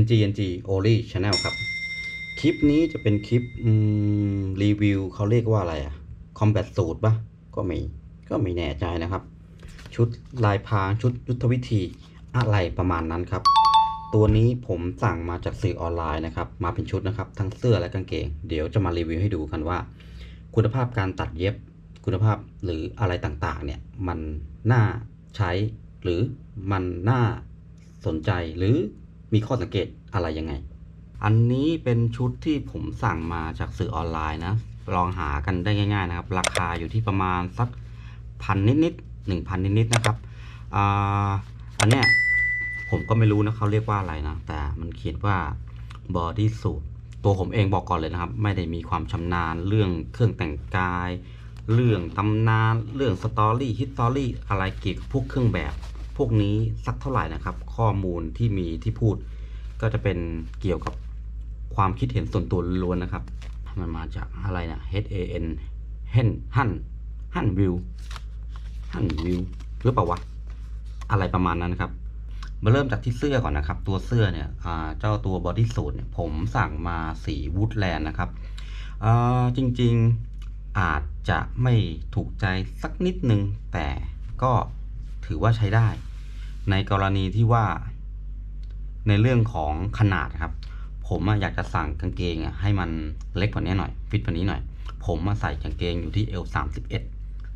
NG NG Only Channel ครับ คลิปนี้จะเป็นคลิปรีวิวเขาเรียกว่าอะไรอะ Combat สูตรปะก็ไม่ก็ไม่แน่ใจนะครับ ชุดลายพรางชุดยุทธวิธีอะไรประมาณนั้นครับ ตัวนี้ผมสั่งมาจากสื่อออนไลน์นะครับ มาเป็นชุดนะครับ ทั้งเสื้อและกางเกง เดี๋ยวจะมารีวิวให้ดูกันว่า คุณภาพการตัดเย็บคุณภาพหรืออะไรต่างๆ เนี่ยมันน่าใช้หรือมันน่าสนใจหรือ มีข้อสังเกตอะไรยังไง อันนี้เป็นชุดที่ผมสั่งมาจากสื่อออนไลน์นะ ลองหากันได้ง่าย ๆนะครับ ราคาอยู่ที่ประมาณสักพันนิดๆหนึ่งพันนิดๆนะครับอ่าอันเนี้ยผมก็ไม่รู้นะเขาเรียกว่าอะไรนะ แต่มันเขียนว่า body suit ตัวผมเองบอกก่อนเลยนะครับ ไม่ได้มีความชำนาญเรื่องเครื่องแต่งกาย เรื่องตำนาน เรื่องสตอรี่ฮิตสตอรี่อะไรเกี่ยวกับพวกเครื่องแบบ พวกนี้สักเท่าไหร่นะครับ ข้อมูลที่มีที่พูด ก็จะเป็นเกี่ยวกับความคิดเห็นส่วนตัวล้วนนะครับ มันมาจากอะไรนะ H A N เฮนฮันฮันวิวฮันวิวหรือเปล่าวะอะไรประมาณนั้นนะครับ มาเริ่มจากที่เสื้อก่อนนะครับ ตัวเสื้อเนี่ยเจ้าตัวบอดี้สูทเนี่ยผมสั่งมาสีวูดแลนด์นะครับจริงๆอาจจะไม่ถูกใจสักนิดนึง แต่ก็ถือว่าใช้ได้ ในกรณีที่ว่า ในเรื่องของขนาดครับ ผมอยากจะสั่งกางเกงให้มันเล็กกว่านี้หน่อย ฟิตกว่านี้หน่อย ผมมาใส่กางเกงอยู่ที่เอลสามสิบเอ็ด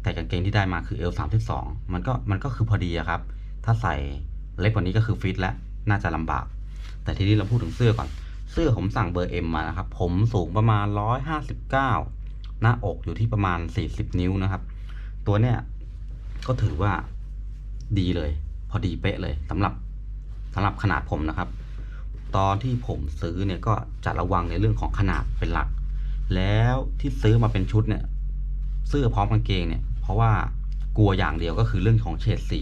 แต่กางเกงที่ได้มาคือเอลสามสิบสองมันก็มันก็คือพอดีครับ ถ้าใส่เล็กกว่านี้ก็คือฟิตแล้วน่าจะลำบาก แต่ทีนี้เราพูดถึงเสื้อก่อน เสื้อผมสั่งเบอร์เอ็มมานะครับ ผมสูงประมาณร้อยห้าสิบเก้าหน้าอกอยู่ที่ประมาณสี่สิบนิ้วนะครับ ตัวเนี้ยก็ถือว่าดีเลย พอดีเป๊ะเลยสำหรับสำหรับขนาดผมนะครับ ตอนที่ผมซื้อเนี่ยก็จะระวังในเรื่องของขนาดเป็นหลัก แล้วที่ซื้อมาเป็นชุดเนี่ยเสื้อพร้อมกางเกงเนี่ย เพราะว่ากลัวอย่างเดียวก็คือเรื่องของเฉดสี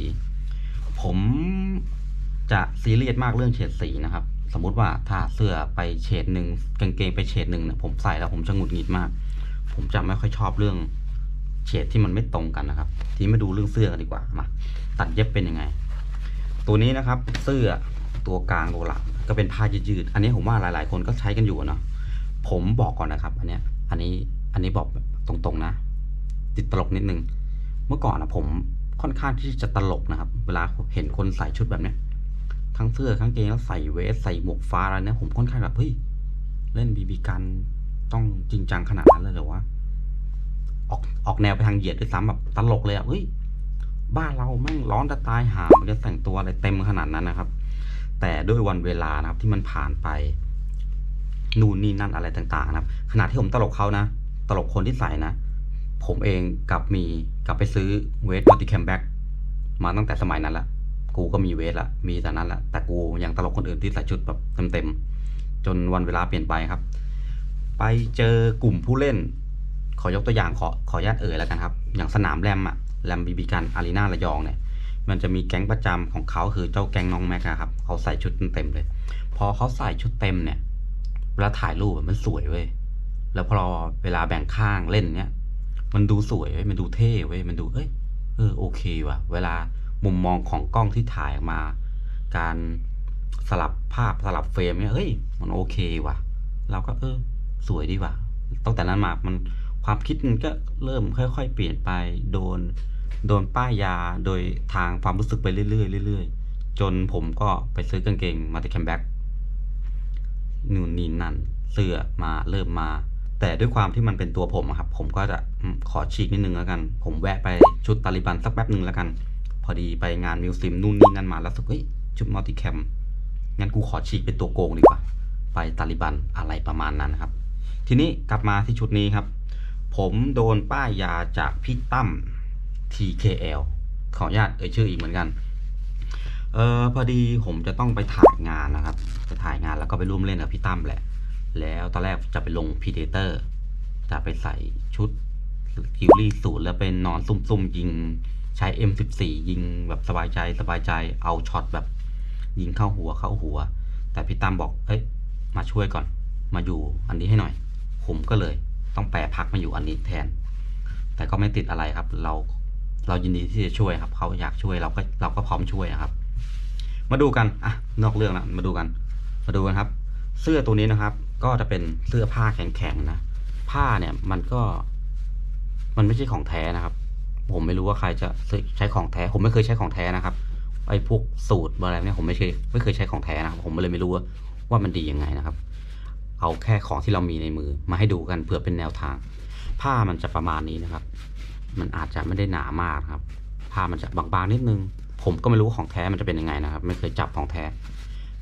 ผมจะซีเรียสมากเรื่องเฉดสีนะครับ สมมุติว่าถ้าเสื้อไปเฉดหนึ่งกางเกงไปเฉดหนึ่งเนี่ยผมใส่แล้วผมจะหงุดหงิดมาก ผมจะไม่ค่อยชอบเรื่องเฉดที่มันไม่ตรงกันนะครับ ทีนี้มาดูเรื่องเสื้อกันดีกว่ามาตัดเย็บเป็นยังไง ตัวนี้นะครับเสื้อตัวกลางตัวหลังก็เป็นผ้ายืดๆอันนี้ผมว่าหลาย ๆ คนก็ใช้กันอยู่เนาะผมบอกก่อนนะครับ อันเนี้ยอันนี้อันนี้บอกตรงๆนะ ติดตลกนิดนึง เมื่อก่อนนะผมค่อนข้างที่จะตลกนะครับ เวลาเห็นคนใส่ชุดแบบเนี้ยทั้งเสื้อทั้งเกงแล้วใส่เวสใส่หมวกฟ้าอะไรเนี่ยผมค่อนข้างแบบเฮ้ยเล่นบีบีกันต้องจริงจังขนาดนั้นเลยเหรอวะออกออกแนวไปทางเหยียดด้วยซ้ำแบบตลกเลยอะเฮ้ย บ้านเราแม่งร้อนจะตายหามันจะแต่งตัวอะไรเต็มขนาดนั้นนะครับ แต่ด้วยวันเวลานะครับที่มันผ่านไป นู่นนี่นั่นอะไรต่างๆ นะครับ ขณะที่ผมตลกเขานะ ตลกคนที่ใส่นะ ผมเองกลับมีกลับไปซื้อเวทมัลติแคมแบ็กมาตั้งแต่สมัยนั้นละกูก็มีเวทละมีแต่นั้นละแต่กูยังตลกคนอื่นที่ใส่ชุดแบบเต็มๆจนวันเวลาเปลี่ยนไปครับ ไปเจอกลุ่มผู้เล่น ขอยกตัวอย่างขอขอญาตเอ่ยแล้วกันครับ อย่างสนามแรมอะ แรมบีบีกันอารีนาระยองเนี่ยมันจะมีแก๊งประจำของเขาคือเจ้าแก๊งน้องแม็กอะครับเขาใส่ชุดเต็มเลย พอเขาใส่ชุดเต็มเนี่ยเวลาถ่ายรูปมันสวยเว้ยแล้วพอเวลาแบ่งข้างเล่นเนี่ยมันดูสวยเว้ยมันดูเท่เว้ยมันดูเอ้ยเออโอเคว่ะ เวลามุมมองของกล้องที่ถ่ายออกมา การสลับภาพสลับเฟรมเนี่ยเฮ้ย มันโอเคว่ะ เราก็เออ สวยดีว่ะตั้งแต่นั้นมามัน ความคิดมันก็เริ่มค่อย ๆ เปลี่ยนไปโดนโดนป้ายยาโดยทางความรู้สึกไปเรื่อยๆเรื่อยๆ จนผมก็ไปซื้อกางเกงมาติแคมแบ็กนู่นนี่นั่นเสื้อมาเริ่มมา แต่ด้วยความที่มันเป็นตัวผมครับ ผมก็จะขอฉีกนิดนึงแล้วกัน ผมแวะไปชุดตาลิบันสักแป๊บหนึ่งแล้วกัน พอดีไปงานมิวซิมนู่นนี่นั่นมาแล้วสุกเฮ้ยชุดมัลติแคมงั้นกูขอฉีกเป็นตัวโกงดีกว่า ไปตาลิบันอะไรประมาณนั้นนครับ ทีนี้กลับมาที่ชุดนี้ครับ ผมโดนป้ายยาจากพี่ตั้ม TKL ขออนุญาตเอ่ยชื่ออีกเหมือนกัน เออพอดีผมจะต้องไปถ่ายงานนะครับ จะถ่ายงานแล้วก็ไปร่วมเล่นกับพี่ตั้มแหละ แล้วตอนแรกจะไปลงพีเดเตอร์ จะไปใส่ชุดคิวรี่สูตรแล้วเป็นนอนซุ่มๆ ยิงใช้ M14 ยิงแบบสบายใจสบายใจเอาช็อตแบบยิงเข้าหัวเข้าหัว แต่พี่ตั้มบอก เอ้ย มาช่วยก่อน มาอยู่อันนี้ให้หน่อย ผมก็เลย ต้องแปรพักมาอยู่อันนี้แทน แต่ก็ไม่ติดอะไรครับ เราเรายินดีที่จะช่วยครับเขาอยากช่วยเราก็เราก็พร้อมช่วยนะครับ มาดูกันอะนอกเรื่องละมาดูกัน มาดูกันครับ เสื้อตัวนี้นะครับ ก็จะเป็นเสื้อผ้าแข็งๆนะผ้าเนี่ยมันก็ มันไม่ใช่ของแท้นะครับ ผมไม่รู้ว่าใครจะใช้ของแท้ ผมไม่เคยใช้ของแท้นะครับไอ้พวกสูตรอะไรเนี่ยผมไม่เคยไม่เคยใช้ของแท้นะครับผมเลยไม่รู้ว่าว่ามันดียังไงนะครับ เอาแค่ของที่เรามีในมือ มาให้ดูกันเผื่อเป็นแนวทาง ผ้ามันจะประมาณนี้นะครับ มันอาจจะไม่ได้หนามากครับ ผ้ามันจะบางๆนิดนึง ผมก็ไม่รู้ของแท้มันจะเป็นยังไงนะครับ ไม่เคยจับของแท้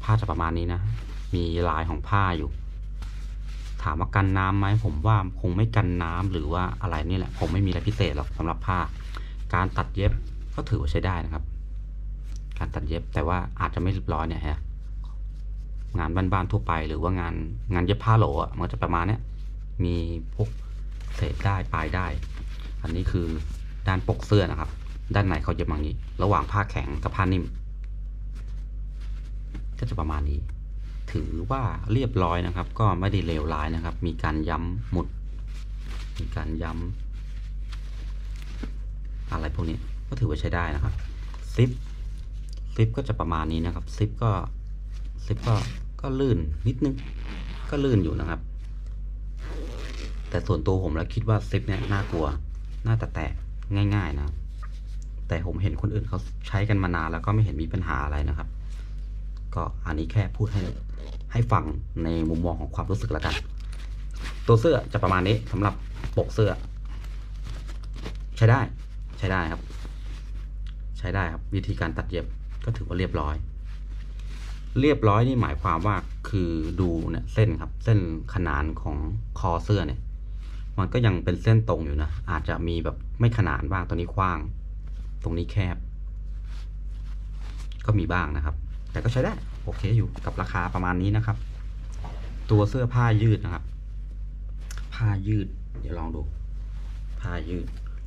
ผ้าจะประมาณนี้นะ มีลายของผ้าอยู่ ถามว่ากันน้ำไหมผมว่าคงไม่กันน้ำหรือว่าอะไรนี่แหละ ผมไม่มีอะไรพิเศษหรอกสำหรับผ้า การตัดเย็บก็ถือว่าใช้ได้นะครับ การตัดเย็บแต่ว่าอาจจะไม่เรียบร้อยเนี่ยฮะ งานบ้านๆทั่วไป หรือว่างานงานเย็บผ้าโหลอะมันก็จะประมาณเนี้ยมีพวกเศษได้ปลายได้ อันนี้คือด้านปกเสื้อนะครับ ด้านในเขาเย็บมาอย่างนี้ ระหว่างผ้าแข็งกับผ้านิ่ม ก็จะประมาณนี้ ถือว่าเรียบร้อยนะครับ ก็ไม่ได้เลวร้ายนะครับ มีการย้ำหมุด มีการย้ำอะไรพวกนี้ก็ถือว่าใช้ได้นะครับซิปซิปก็จะประมาณนี้นะครับซิปก็ ซิปก็ก็ลื่นนิดนึงก็ลื่นอยู่นะครับ แต่ส่วนตัวผมแล้วคิดว่าซิปเนี่ยน่ากลัว น่าจะแตกง่ายๆนะครับแต่ผมเห็นคนอื่นเขาใช้กันมานานแล้วก็ไม่เห็นมีปัญหาอะไรนะครับ ก็อันนี้แค่พูดให้ให้ฟังในมุมมองของความรู้สึกแล้วกัน ตัวเสื้อจะประมาณนี้สำหรับปกเสื้อ ใช้ได้ ใช้ได้ครับ ใช้ได้ครับ วิธีการตัดเย็บก็ถือว่าเรียบร้อย เรียบร้อยนี่หมายความว่าคือดูเนี่ยเส้นครับ เส้นขนานของคอเสื้อเนี่ย มันก็ยังเป็นเส้นตรงอยู่นะ อาจจะมีแบบไม่ขนานบ้างตัวนี้กว้าง ตรงนี้แคบ ก็มีบ้างนะครับ แต่ก็ใช้ได้ โอเคอยู่กับราคาประมาณนี้นะครับ ตัวเสื้อผ้ายืดนะครับ ผ้ายืด เดี๋ยวลองดู ผ้ายืด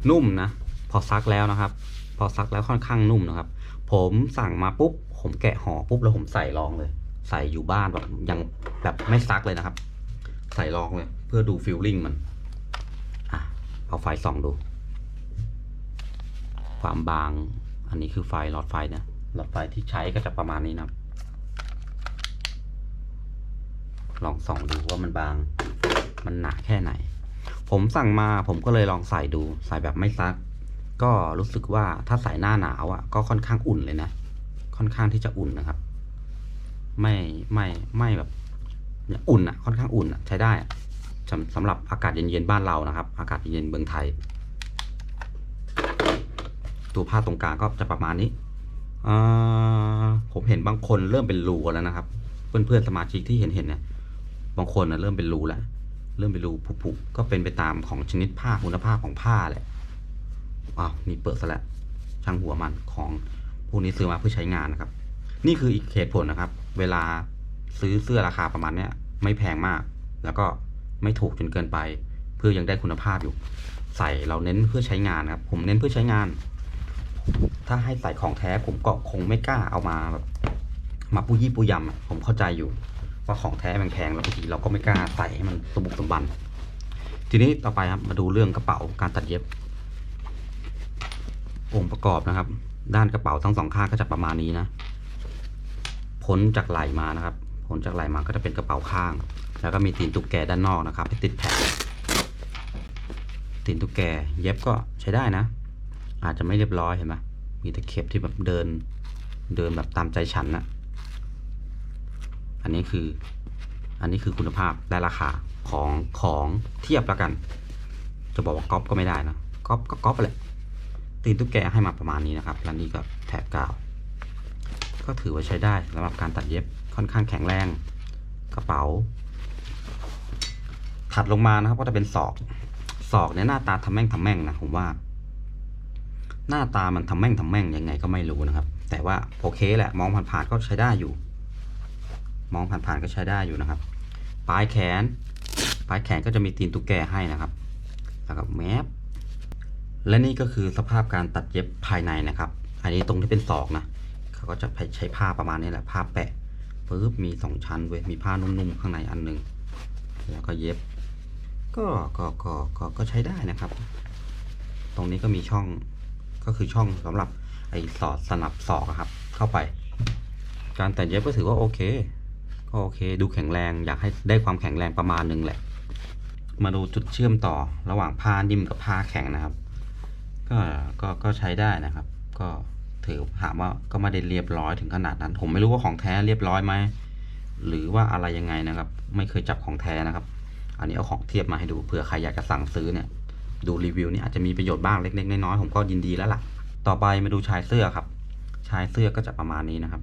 นุ่มนะ พอซักแล้วนะครับ พอซักแล้วค่อนข้างนุ่มนะครับ ผมสั่งมาปุ๊บ ผมแกะห่อปุ๊บแล้วผมใส่รองเลย ใส่อยู่บ้านแบบยังแบบไม่ซักเลยนะครับ ใส่รองเลย เพื่อดูฟิลลิ่งมันอะเอาไฟส่องดู ความบาง อันนี้คือไฟหลอดไฟนะหลอดไฟที่ใช้ก็จะประมาณนี้นะครับลองส่องดูว่ามันบาง มันหนาแค่ไหน ผมสั่งมาผมก็เลยลองใส่ดู ใส่แบบไม่ซัก ก็รู้สึกว่าถ้าใส่หน้าหนาวอะก็ค่อนข้างอุ่นเลยนะ ค่อนข้างที่จะอุ่นนะครับ ไม่ไม่ไม่แบบเนี่ยอุ่นอะ ค่อนข้างอุ่นอะ ใช้ได้สำสำหรับอากาศเย็นๆบ้านเรานะครับ อากาศเย็นๆเมืองไทย ตัวผ้าตรงกลางก็จะประมาณนี้ผมเห็นบางคนเริ่มเป็นรูแล้วนะครับ เพื่อนๆสมาชิกที่เห็นเห็นๆเนี่ยบางคนนะเริ่มเป็นรูแล้ว เริ่มเป็นรูผุๆก็เป็นไปตามของชนิดผ้าคุณภาพของผ้าแหละ อ้าวนี่เปิดซะแล้วช่างหัวมันของพวกนี้ซื้อมาเพื่อใช้งานนะครับ นี่คืออีกเหตุผลนะครับ เวลาซื้อเสื้อราคาประมาณเนี้ยไม่แพงมาก แล้วก็ไม่ถูกจนเกินไป เพื่อยังได้คุณภาพอยู่ ใส่เราเน้นเพื่อใช้งานครับผมเน้นเพื่อใช้งาน ถ้าให้ใส่ของแท้ผมก็คงไม่กล้าเอามาแบบมาปูยี่ปูยำผมเข้าใจอยู่ ว่าของแท้แพงแล้วบางทีเราก็ไม่กล้าใส่ให้มันสมบุกสมบัน ทีนี้ต่อไปครับมาดูเรื่องกระเป๋าการตัดเย็บ องค์ประกอบนะครับ ด้านกระเป๋าทั้งสองข้างก็จะประมาณนี้นะ พ้นจากไหลมานะครับ พ้นจากไหลมาก็จะเป็นกระเป๋าข้าง แล้วก็มีตีนตุ๊กแกด้านนอกนะครับให้ติดแผ่นตีนตุ๊กแกเย็บก็ใช้ได้นะ อาจจะไม่เรียบร้อยเห็นไหมมีตะเข็บที่แบบเดิน เดินแบบตามใจฉันนะอันนี้คือ อันนี้คือคุณภาพและราคาของของเทียบแล้วกัน จะบอกว่าก๊อปก็ไม่ได้นะก๊อปก็ก๊อปไปแหละ ตีนตุ๊กแกให้มาประมาณนี้นะครับแล้วนี่ก็แถบกาว ก็ถือว่าใช้ได้สำหรับการตัดเย็บค่อนข้างแข็งแรง กระเป๋า ถัดลงมานะครับก็จะเป็นศอกศอกเนี่ยหน้าตาทำแม่งทำแม่งนะผมว่า หน้าตามันทำแม่งทำแม่งยังไงก็ไม่รู้นะครับ แต่ว่าโอเคแหละมองผ่านๆก็ใช้ได้อยู่ มองผ่านๆก็ใช้ได้อยู่นะครับ ปลายแขน ปลายแขนก็จะมีตีนตุ๊กแกให้นะครับแล้วก็แมป และนี่ก็คือสภาพการตัดเย็บภายในนะครับ อันนี้ตรงที่เป็นศอกนะเขาก็จะใช้ผ้าประมาณนี้แหละผ้าแปะปึ๊บมีสองชั้นเว้ยมีผ้านุ่มๆข้างในอันหนึ่งแล้วก็เย็บ ก็ก็ก็ก็ก็ใช้ได้นะครับ ตรงนี้ก็มีช่องก็คือช่องสำหรับไอ้สอดสนับศอกครับ เข้าไป การตัดเย็บก็ถือว่าโอเคก็โอเค ดูแข็งแรงอยากให้ได้ความแข็งแรงประมาณนึงแหละ มาดูจุดเชื่อมต่อระหว่างผ้านิ่มกับผ้าแข็งนะครับ ก็ก็ก็ใช้ได้นะครับ ก็ถือถามว่าก็ไม่ได้เรียบร้อยถึงขนาดนั้น ผมไม่รู้ว่าของแท้เรียบร้อยไหมหรือว่าอะไรยังไงนะครับ ไม่เคยจับของแท้นะครับ อันนี้เอาของเทียบมาให้ดูเผื่อใครอยากจะสั่งซื้อเนี่ย ดูรีวิวนี่อาจจะมีประโยชน์บ้างเล็กๆน้อยๆผมก็ยินดีแล้วล่ะ ต่อไปมาดูชายเสื้อครับ ชายเสื้อก็จะประมาณนี้นะครับ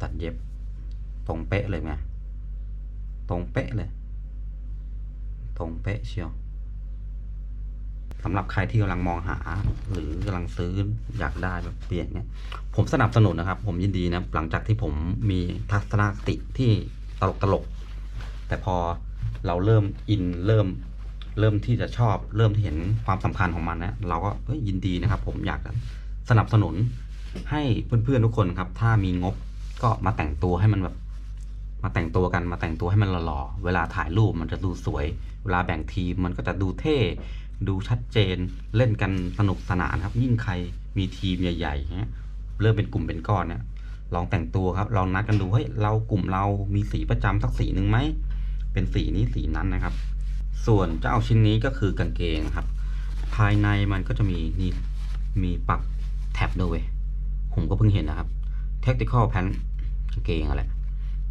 ตัดเย็บ ตรงเป๊ะเลยไหมตรงเป๊ะเลย ตรงเป๊ะเชียว สำหรับใครที่กำลังมองหา หรือกำลังซื้ออยากได้แบบเปลี่ยนเนี่ยผมสนับสนุนนะครับ ผมยินดีนะหลังจากที่ผมมีทัศนคติที่ตลกตลกแต่พอเราเริ่มอินเริ่มเริ่มที่จะชอบ เริ่มที่เห็นความสำคัญของมันนะเราก็ยินดีนะครับ ผมอยากสนับสนุนให้เพื่อนๆทุกคนครับ ถ้ามีงบก็มาแต่งตัวให้มันแบบ มาแต่งตัวกันมาแต่งตัวให้มันหล่อๆเวลาถ่ายรูปมันจะดูสวย เวลาแบ่งทีมมันก็จะดูเท่ ดูชัดเจนเล่นกันสนุกสนานครับ ยิ่งใครมีทีมใหญ่ๆเนี้ยเริ่มเป็นกลุ่มเป็นก้อนเนี่ยลองแต่งตัวครับลองนัดกันดูเฮ้ยเรากลุ่มเรามีสีประจำสักสีหนึ่งไหมเป็นสีนี้สีนั้นนะครับ ส่วนเจ้าชิ้นนี้ก็คือกางเกงครับ ภายในมันก็จะมีนี่มีปักแท็บด้วยเวยผมก็เพิ่งเห็นนะครับ tactical pant กางเกงอะไร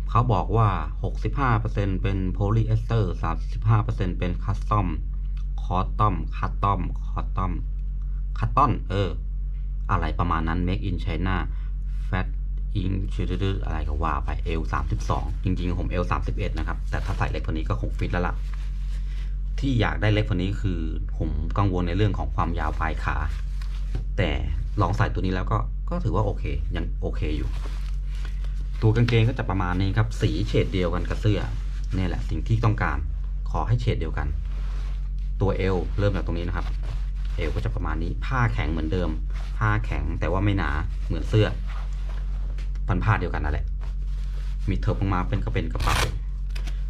เขาบอกว่า 65%เป็นโพลีเอสเตอร์ 35%เป็นคัสตอม คอตตอมคัตตอมคอตตอมคัตตอนเออ อะไรประมาณนั้น make in China fat in ชื่อๆอะไรก็ว่าไป L 32จริงๆ ผม L 31นะครับ แต่ถ้าใส่เล็กกว่านี้ก็คงฟิตแล้วล่ะ ที่อยากได้เล็กกว่านี้คือผมกังวลในเรื่องของความยาวปลายขา แต่ลองใส่ตัวนี้แล้วก็ก็ถือว่าโอเค ยังโอเคอยู่ ตัวกางเกงก็จะประมาณนี้ครับ สีเฉดเดียวกันกับเสื้อนี่แหละสิ่งที่ต้องการขอให้เฉดเดียวกัน ตัวเอวเริ่มจากตรงนี้นะครับ เอวก็จะประมาณนี้ ผ้าแข็งเหมือนเดิม ผ้าแข็งแต่ว่าไม่หนาเหมือนเสื้อ พันผ้าเดียวกันนั่นแหละ มีเถิบลงมาเป็นก็เป็นกระเป๋า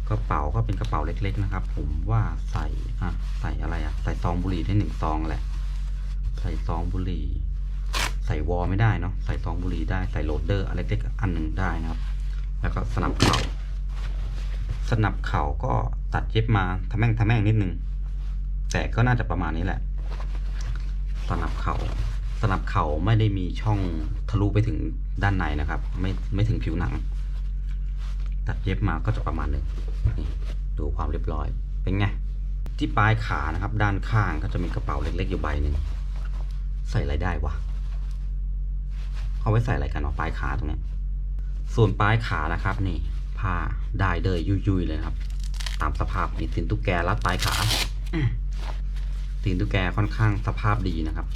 กระเป๋าก็เป็นกระเป๋าเล็ก ๆ นะครับ ผมว่าใส่อะใส่อะไรอะ ใส่ซองบุหรี่ได้หนึ่งซองแหละ ใส่ซองบุหรี่ ใส่วอลไม่ได้เนาะใส่ซองบุหรี่ได้ใส่โหลดเดอร์อะไรเล็กอันหนึ่งได้นะครับ แล้วก็สนับเข่าสนับเข่าก็ตัดเย็บมาทะแม่งทะแม่งนิดนึง แต่ก็น่าจะประมาณนี้แหละสนับเข่าสนับเข่าไม่ได้มีช่องทะลุไปถึงด้านในนะครับ ไม่ไม่ถึงผิวหนัง ตัดเย็บมาก็จะประมาณนึงนี่ดูความเรียบร้อย เป็นไง ที่ปลายขานะครับ ด้านข้างก็จะมีกระเป๋าเล็กๆอยู่ใบหนึ่งใส่อะไรได้วะเอาไว้ใส่อะไรกันวะปลายขาตรงนี้ส่วนปลายขานะครับ นี่ผ้าได้เดยยุยๆเลยครับ ตามสภาพนี่ตีนตุ๊กแกรัดปลายขาอ ตีนตุ๊กแกค่อนข้างสภาพดีนะครับ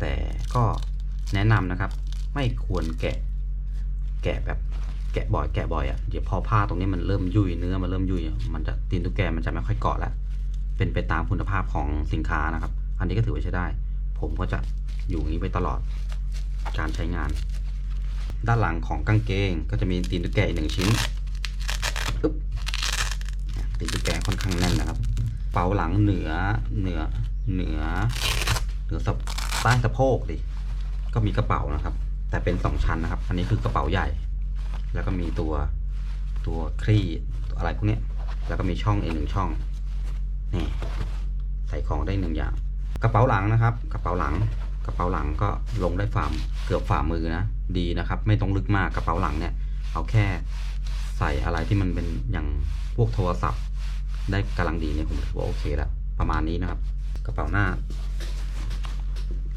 แต่ก็แนะนำนะครับ ไม่ควรแกะ แกะแบบแกะบ่อยแกะบ่อยอะ่ะเดี๋ยวพอผ้าตรงนี้มันเริ่มยุ่ยเนื้อมันเริ่มยุ่ยมันจะตีนตุ๊กแกมันจะไม่ค่อยเกาะแล้วเป็นไปตามคุณภาพของสินค้านะครับ อันนี้ก็ถือว่าใช้ได้ ผมก็จะอยู่อย่างนี้ไปตลอดการใช้งาน ด้านหลังของกางเกงก็จะมีตีนตุ๊กแกอีกหนึ่งชิ้นปึ๊บตีนตุ๊กแกค่อนข้างแน่นนะครับ เป๋าหลังเหนือเหนือ เหนือเหนือสะใต้สะโพกดิก็มีกระเป๋านะครับ แต่เป็นสองชั้นนะครับ อันนี้คือกระเป๋าใหญ่ แล้วก็มีตัวตัวคลี่ตัวอะไรพวกนี้แล้วก็มีช่องอีกหนึ่งช่องนี่ใส่ของได้หนึ่งอย่าง กระเป๋าหลังนะครับ กระเป๋าหลัง กระเป๋าหลังก็ลงได้ฝ่าเกือบฝ่ามือนะดีนะครับ ไม่ต้องลึกมากกระเป๋าหลังเนี่ย เอาแค่ใส่อะไรที่มันเป็นอย่างพวกโทรศัพท์ ได้กำลังดีเนี่ยผมถือว่าโอเคแล้วประมาณนี้นะครับ กระเป๋าหน้า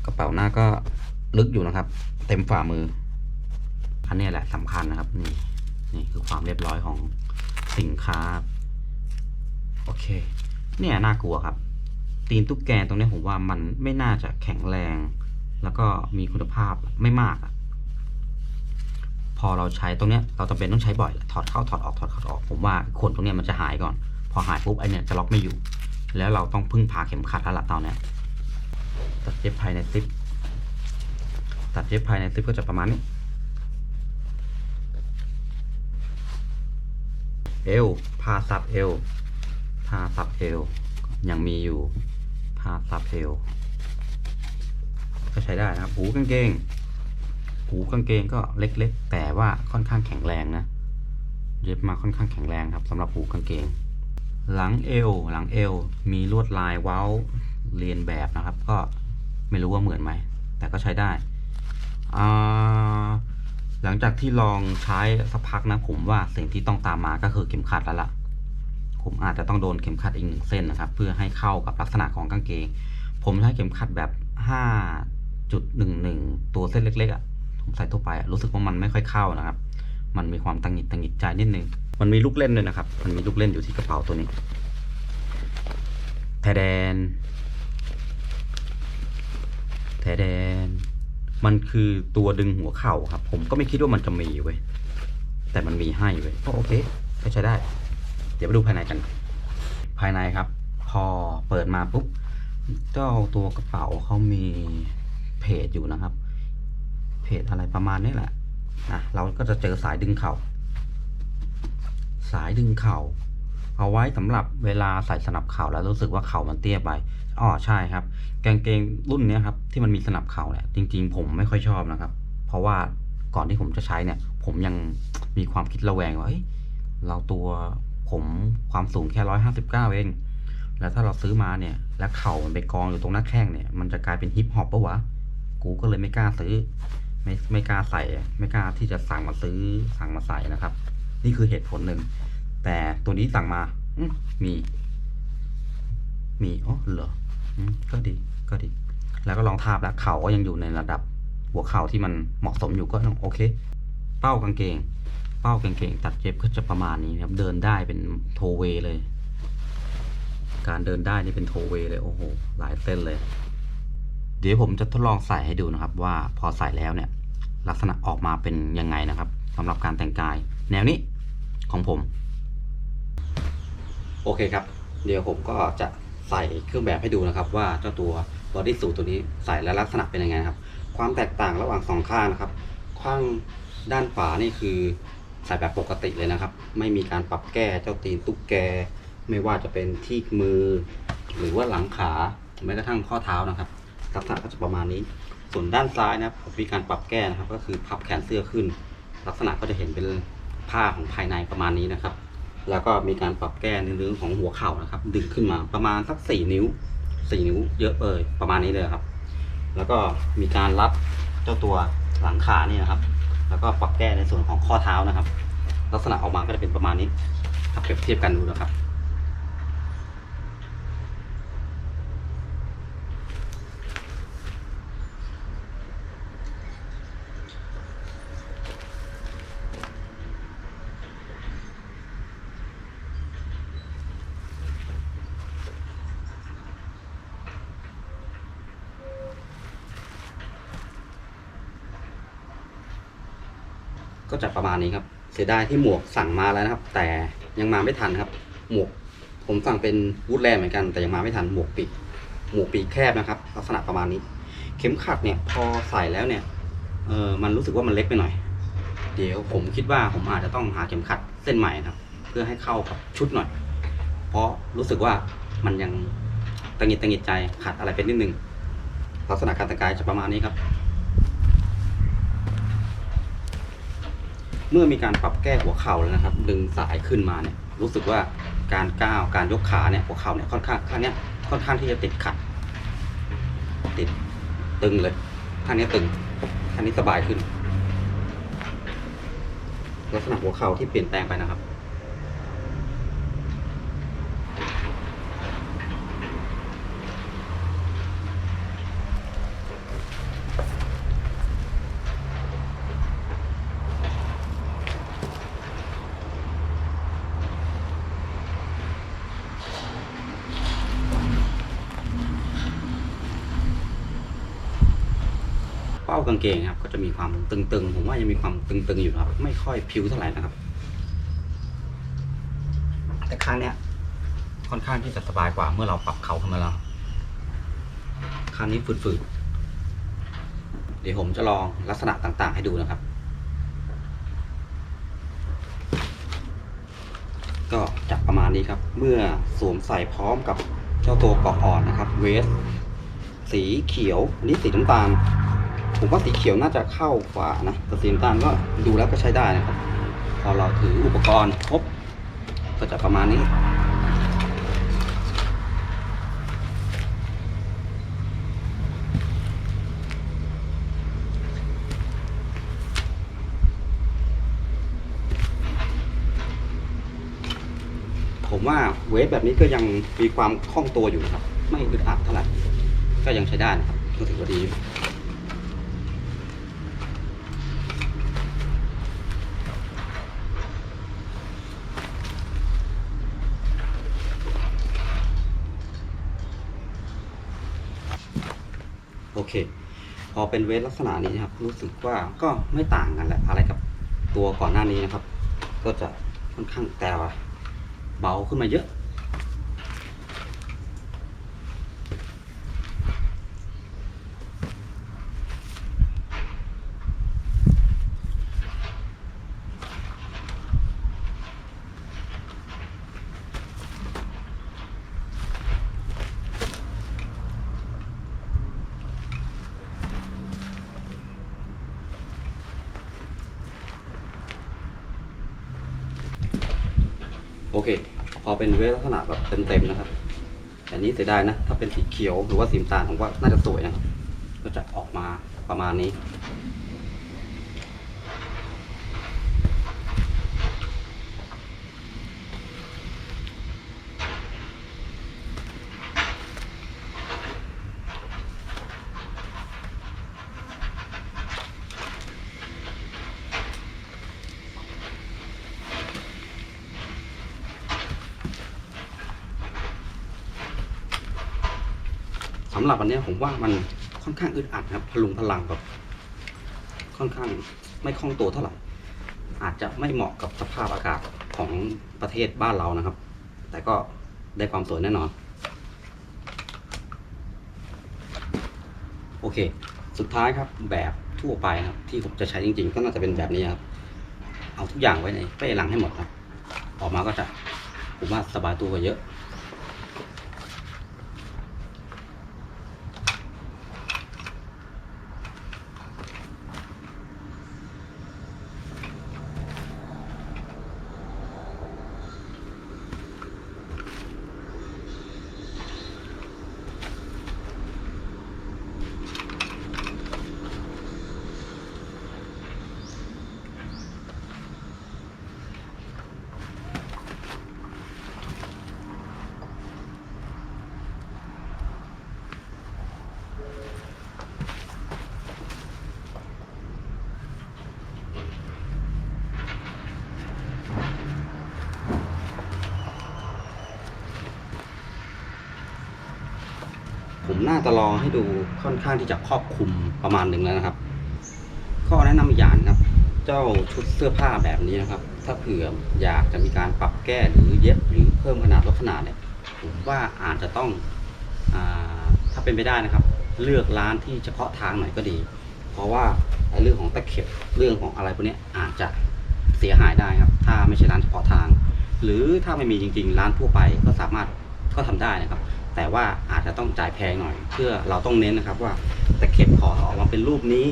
กระเป๋าหน้าก็ลึกอยู่นะครับ เต็มฝ่ามือ อันนี้แหละสำคัญนะครับ นี่ นี่คือความเรียบร้อยของสินค้า โอเค เนี่ยน่ากลัวครับ ตีนตุ๊กแกตรงนี้ผมว่ามันไม่น่าจะแข็งแรง แล้วก็มีคุณภาพไม่มากอะพอเราใช้ตรงเนี้ยเราจำเป็นต้องใช้บ่อยถอดเข้าถอดออกถอดเข้าถอดออกผมว่าขนตรงเนี้ยมันจะหายก่อน พอหายปุ๊บไอเนี่ยจะล็อกไม่อยู่ แล้วเราต้องพึ่งพาเข็มขัดแล้วล่ะตอนนี้ตัดเย็บภายในซิป ตัดเย็บภายในซิปก็จะประมาณนี้ เอวผ้าซับเอวผ้าซับเอวยังมีอยู่ผ้าซับเอวก็ใช้ได้นะครับ หูกางเกง หูกางเกงก็เล็กๆ แต่ว่าค่อนข้างแข็งแรงนะ เย็บมาค่อนข้างแข็งแรงครับสำหรับหูกางเกง หลังเอวหลังเอวมีลวดลายเว้าเรียนแบบนะครับ ก็ไม่รู้ว่าเหมือนไหม แต่ก็ใช้ได้หลังจากที่ลองใช้สักพักนะ ผมว่าสิ่งที่ต้องตามมาก็คือเข็มขัดแล้วล่ะ ผมอาจจะต้องโดนเข็มขัดอีกหนึ่งเส้นนะครับ เพื่อให้เข้ากับลักษณะของกางเกง ผมใช้เข็มขัดแบบ 5.11 ตัวเส้นเล็กๆอะ่ะผมใส่ทั่วไปรู้สึกว่ามันไม่ค่อยเข้านะครับ มันมีความตังหิดตังหิดใจนิดนึง มันมีลูกเล่นด้วยนะครับ มันมีลูกเล่นอยู่ที่กระเป๋าตัวนี้แทแดนแทแดน มันคือตัวดึงหัวเข่าครับ ผมก็ไม่คิดว่ามันจะมีเว้ย แต่มันมีให้เว้ยก็โอเคก็ใช้ได้ เดี๋ยวไปดูภายในกัน ภายในครับ พอเปิดมาปุ๊บเจ้าตัวกระเป๋าเขามีเพจอยู่นะครับ เพจอะไรประมาณนี้แหละนะเราก็จะเจอสายดึงเข่า สายดึงเข่า เอาไว้สำหรับเวลาใส่สนับเข่าแล้วรู้สึกว่าเข่ามันเตี้ยไปอ๋อใช่ครับ กางเกงรุ่นนี้ครับที่มันมีสนับเข่าเนี่ยจริง ๆ ผมไม่ค่อยชอบนะครับ เพราะว่าก่อนที่ผมจะใช้เนี่ย ผมยังมีความคิดระแวงว่าเฮ้ยเราตัวผมความสูงแค่ร้อยห้าสิบเก้าเอง แล้วถ้าเราซื้อมาเนี่ย แล้วเข่ามันไปกองอยู่ตรงหน้าแข้งเนี่ย มันจะกลายเป็นฮิปฮอปปะวะ กูก็เลยไม่กล้าซื้อ ไม่ไม่กล้าใส่ ไม่กล้าที่จะสั่งมาซื้อสั่งมาใส่นะครับ นี่คือเหตุผลหนึ่ง แต่ตัวนี้สั่งมามี มีอ๋อเหรอก็ดีก็ดี แล้วก็ลองทาบแล้วเข่าก็ยังอยู่ในระดับหัวเข่าที่มันเหมาะสมอยู่ก็โอเค เป้ากางเกง เป้ากางเกง ตัดเย็บก็จะประมาณนี้นะครับ เดินได้เป็นโทเวเลย การเดินได้นี่เป็นโทเวเลยโอ้โหหลายเส้นเลย เดี๋ยวผมจะทดลองใส่ให้ดูนะครับ ว่าพอใส่แล้วเนี่ย ลักษณะออกมาเป็นยังไงนะครับสำหรับการแต่งกาย แนวนี้ ของผม โอเคครับ เดี๋ยวผมก็จะใส่เครื่องแบบให้ดูนะครับ ว่าเจ้าตัวบอดี้สูทตัวนี้ใส่แล้วลักษณะเป็นยังไงครับ ความแตกต่างระหว่างสองข้างนะครับ ข้างด้านขวานี่คือใส่แบบปกติเลยนะครับ ไม่มีการปรับแก้เจ้าตีนตุ๊กแก ไม่ว่าจะเป็นที่มือ หรือว่าหลังขาแม้กระทั่งข้อเท้านะครับ ลักษณะก็จะประมาณนี้ ส่วนด้านซ้ายนะครับผมมีการปรับแก้นะครับ ก็คือพับแขนเสื้อขึ้น ลักษณะก็จะเห็นเป็น ผ้าของภายในประมาณนี้นะครับ แล้วก็มีการปรับแก้ในเรื่องของหัวเข่านะครับ ดึงขึ้นมาประมาณสักสี่นิ้วสี่นิ้วเยอะเลยประมาณนี้เลยครับ แล้วก็มีการรัดเจ้าตัวหลังขานี่นะครับ แล้วก็ปรับแก้ในส่วนของข้อเท้านะครับ ลักษณะออกมาก็จะเป็นประมาณนี้ถ้าเปรียบเทียบกันดูนะครับ ประมาณนี้ครับ เสียดายที่หมวกสั่งมาแล้วนะครับ แต่ยังมาไม่ทันครับ หมวกผมสั่งเป็นวูดแลนเหมือนกัน แต่ยังมาไม่ทันหมวกปีกหมวกปีกแคบนะครับ ลักษณะประมาณนี้ เข็มขัดเนี่ยพอใส่แล้วเนี่ยเออมันรู้สึกว่ามันเล็กไปหน่อย เดี๋ยวผมคิดว่าผมอาจจะต้องหาเข็มขัดเส้นใหม่นะครับ เพื่อให้เข้ากับชุดหน่อย เพราะรู้สึกว่ามันยังตังหิดตังหิดใจขัดอะไรเป็นนิดนึงลักษณะการแต่งกายจะประมาณนี้ครับ เมื่อมีการปรับแก้หัวเข่าแล้วนะครับ ดึงสายขึ้นมาเนี่ยรู้สึกว่าการก้าวการยกขาเนี่ยหัวเข่าเนี่ยค่อนข้างข้างเนี้ยค่อนข้างที่จะติดขัด ติดตึงเลยข้างนี้ตึงข้างนี้สบายขึ้น ลักษณะหัวเข่าที่เปลี่ยนแปลงไปนะครับากางเกงครับ ก็จะมีความตึงๆ ผมว่ายังมีความตึงๆอยู่นะครับ ไม่ค่อยพิวเท่าไหร่นะครับ แต่ข้างเนี้ยค่อนข้างที่จะสบายกว่าเมื่อเราปรับเขาขึ้นมาแล้วข้างนี้ฝืดๆเดี๋ยวผมจะลองลักษณะต่างๆ ให้ดูนะครับ ก็จะประมาณนี้ครับ เมื่อสวมใส่พร้อมกับเจ้าตัวเกาะอ่อนนะครับ เวส สีเขียวนนี้สีน้ำตาล ผมว่าสีเขียวน่าจะเข้ากว่านะแต่สีน้ำตาลก็ดูแล้วก็ใช้ได้นะครับ พอเราถืออุปกรณ์ครบก็จะประมาณนี้ ผมว่าเวฟแบบนี้ก็ยังมีความคล่องตัวอยู่นะครับ ไม่อึดอัดเท่าไหร่ก็ยังใช้ได้นะครับก็ถือว่าดีอยู่ เค พอเป็นเวทลักษณะนี้นะครับ รู้สึกว่าก็ไม่ต่างกันแหละอะไรกับตัวก่อนหน้านี้นะครับ ก็จะค่อนข้างแต่ว่าเบาขึ้นมาเยอะ โอเค พอ เป็นเวทลักษณะแบบเต็มๆนะครับแต่นี้เสียดายนะ ถ้าเป็นสีเขียวหรือว่าสีน้ำตาลผมว่าน่าจะสวยนะครับก็จะออกมาประมาณนี้ สำหรับวันนี้ผมว่ามันค่อนข้างอึดอัดครับพลุงพลังแบบค่อนข้างไม่คล่องตัวเท่าไหร่ อาจจะไม่เหมาะกับสภาพอากาศของประเทศบ้านเรานะครับ แต่ก็ได้ความสวยแน่นอน โอเค สุดท้ายครับแบบทั่วไปครับ ที่ผมจะใช้จริงๆ ก็น่าจะเป็นแบบนี้ครับ เอาทุกอย่างไว้ในเป้ลังให้หมดครับ ออกมาก็จะผมว่าสบายตัวกว่าเยอะ น่าจะลองให้ดูค่อนข้างที่จะครอบคลุมประมาณหนึ่งแล้วนะครับ ข้อแนะนำอีกอย่างครับ เจ้าชุดเสื้อผ้าแบบนี้นะครับ ถ้าเผื่ออยากจะมีการปรับแก้หรือเย็บหรือเพิ่มขนาดลดขนาดเนี่ยผมว่าอาจจะต้องอถ้าเป็นไปได้นะครับ เลือกร้านที่เฉพาะทางหน่อยก็ดี เพราะว่าเรื่องของตะเข็บเรื่องของอะไรพวกนี้อาจจะเสียหายได้ครับ ถ้าไม่ใช่ร้านเฉพาะทาง หรือถ้าไม่มีจริง ๆ ร้านทั่วไปก็สามารถก็ทำได้นะครับ แต่ว่าอาจจะต้องจ่ายแพงหน่อย เพื่อเราต้องเน้นนะครับว่าตะเข็บขอออกมาเป็นรูปนี้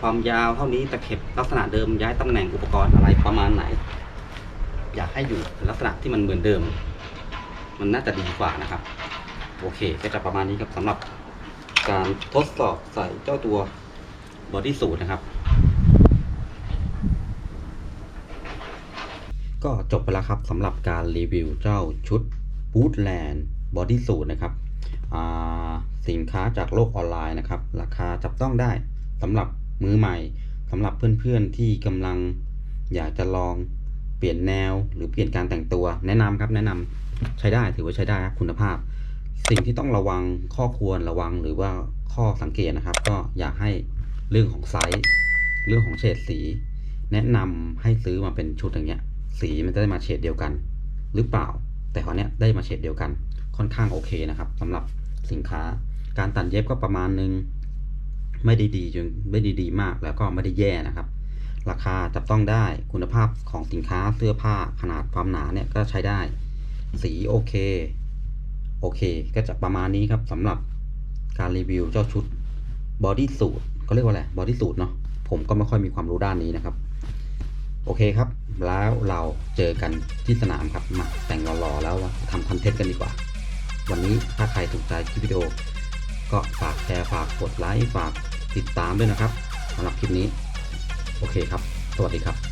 ความยาวเท่านี้ตะเข็บลักษณะเดิมย้ายตำแหน่งอุปกรณ์อะไรประมาณไหน อยากให้อยู่ลักษณะที่มันเหมือนเดิม มันน่าจะดีกว่านะครับ โอเค ก็จะประมาณนี้ครับสำหรับการทดสอบใส่เจ้าตัวบอดี้สูทนะครับ ก็จบไปแล้วครับสำหรับการรีวิวเจ้าชุด Bootland Body Suit น บอดี้สูทนะครับสินค้าจากโลกออนไลน์นะครับ ราคาจับต้องได้สำหรับมือใหม่สำหรับเพื่อนๆที่กำลังอยากจะลองเปลี่ยนแนวหรือเปลี่ยนการแต่งตัว แนะนำครับแนะนำใช้ได้ถือว่าใช้ได้ครับคุณภาพ สิ่งที่ต้องระวังข้อควรระวังหรือว่าข้อสังเกตนะครับ ก็อยากให้เรื่องของไซส์เรื่องของเฉดสี แนะนำให้ซื้อมาเป็นชุดอย่างเงี้ยสีมันจะได้มาเฉดเดียวกัน หรือเปล่า แต่คราวเนี้ยได้มาเฉดเดียวกัน ค่อนข้างโอเคนะครับสำหรับสินค้า การตัดเย็บก็ประมาณนึง ไม่ได้ดีจนไม่ได้ดีมากแล้วก็ไม่ได้แย่นะครับ ราคาจับต้องได้คุณภาพของสินค้าเสื้อผ้าขนาดความหนาเนี่ยก็ใช้ได้ สีโอเค โอเค ก็จะประมาณนี้ครับสำหรับการรีวิวเจ้าชุดบอดี้สูทเขาเรียกว่าอะไรบอดี้สูทเนาะผมก็ไม่ค่อยมีความรู้ด้านนี้นะครับ โอเคครับ แล้วเราเจอกันที่สนามครับมาแต่งรอๆแล้วทำคอนเทนต์กันดีกว่า วันนี้ถ้าใครถูกใจคลิปวิดีโอ ก็ฝากแชร์ฝากกดไลค์ฝากติดตามด้วยนะครับสำหรับคลิปนี้ โอเคครับ สวัสดีครับ